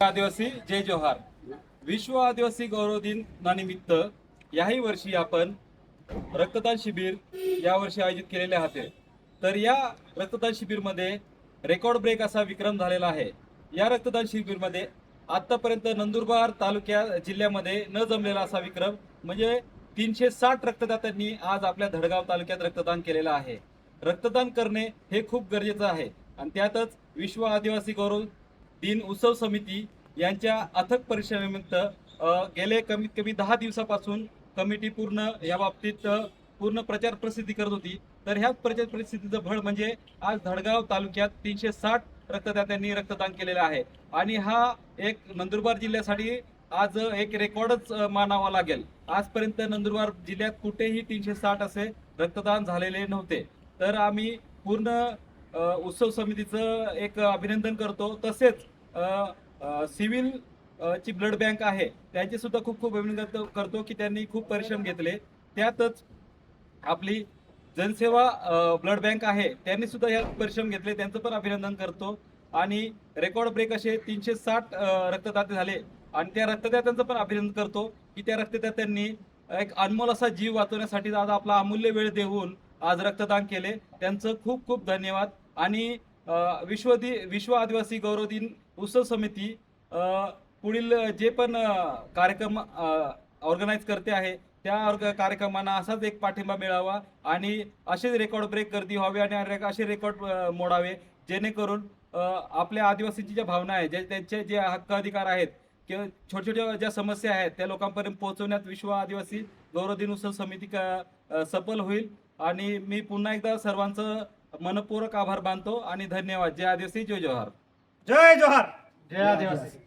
आदिवासी जय जोहार. विश्व आदिवासी गौरव दिनानिमित्त याही वर्षी आपण रक्तदान शिबिर यावर्षी आयोजित केलेले आहे. तर या रक्तदान शिबिरमध्ये रेकॉर्ड ब्रेक असा विक्रम झालेला आहे. या रक्तदान शिबिरमध्ये आतापर्यंत नंदुरबार तालुक्या जिल्ह्यामध्ये न जमलेला असा विक्रम म्हणजे तीनशे साठ रक्तदात्यांनी आज आपल्या धडगाव तालुक्यात रक्तदान केलेलं आहे. रक्तदान करणे हे खूप गरजेचं आहे. आणि त्यातच विश्व आदिवासी गौरव दिन उत्सव समिती यांच्या अथक परिश्रमानिमित्त गेले कमीत कमी दहा दिवसापासून कमिटी पूर्ण या बाबतीत पूर्ण प्रचार प्रसिद्धी करत होती. तर ह्याच प्रचार प्रसिद्धीचं फळ म्हणजे आज धडगाव तालुक्यात तीनशे साठ रक्तदात्यांनी रक्तदान केलेलं आहे. आणि हा एक नंदुरबार जिल्ह्यासाठी आज एक रेकॉर्डच मानावा लागेल. आजपर्यंत नंदुरबार जिल्ह्यात कुठेही तीनशे साठ असे रक्तदान झालेले नव्हते. तर आम्ही पूर्ण उत्सव समितीचं एक अभिनंदन करतो. तसेच सिव्हिल ची ब्लड बँक आहे त्यांचे सुद्धा खूप खूप अभिनंदन करतो- की त्यांनी खूप परिश्रम घेतले. त्यातच आपली जनसेवा ब्लड बँक आहे त्यांनी सुद्धा ह्या परिश्रम घेतले त्यांचं पण अभिनंदन करतो. आणि रेकॉर्ड ब्रेक असे तीनशे साठ रक्तदाते झाले. आणि त्या रक्तदात्यांचं पण अभिनंदन करतो की त्या रक्तदात्यांनी एक अनमोल असा जीव वाचवण्यासाठी आज आपला अमूल्य वेळ देऊन आज रक्तदान केले. त्यांचं खूप खूप धन्यवाद. आणि विश्व दि विश्व आदिवासी गौरव दिन उत्सव समिती पुढील जे पण कार्यक्रम ऑर्गनाईज करते आहे त्या ऑर्ग- कार्यक्रमांना असाच एक पाठिंबा मिळावा आणि असेच रेकॉर्ड ब्रेक गर्दी व्हावी आणि असे रेकॉर्ड मोडावे जेणेकरून आपल्या आदिवासीची ज्या भावना आहे जे त्यांचे जे हक्क अधिकार आहेत किंवा छोट्या छोट्या ज्या समस्या आहेत त्या लोकांपर्यंत पोहोचवण्यात विश्व आदिवासी गौरव दिन उत्सव समिती क- सफल होईल. आणि मी पुन्हा एकदा सर्वांचं मनपूर्वक आभार मानतो आणि धन्यवाद. जय आदिवासी जय जोहार. जय जोहार. जय आदिवासी.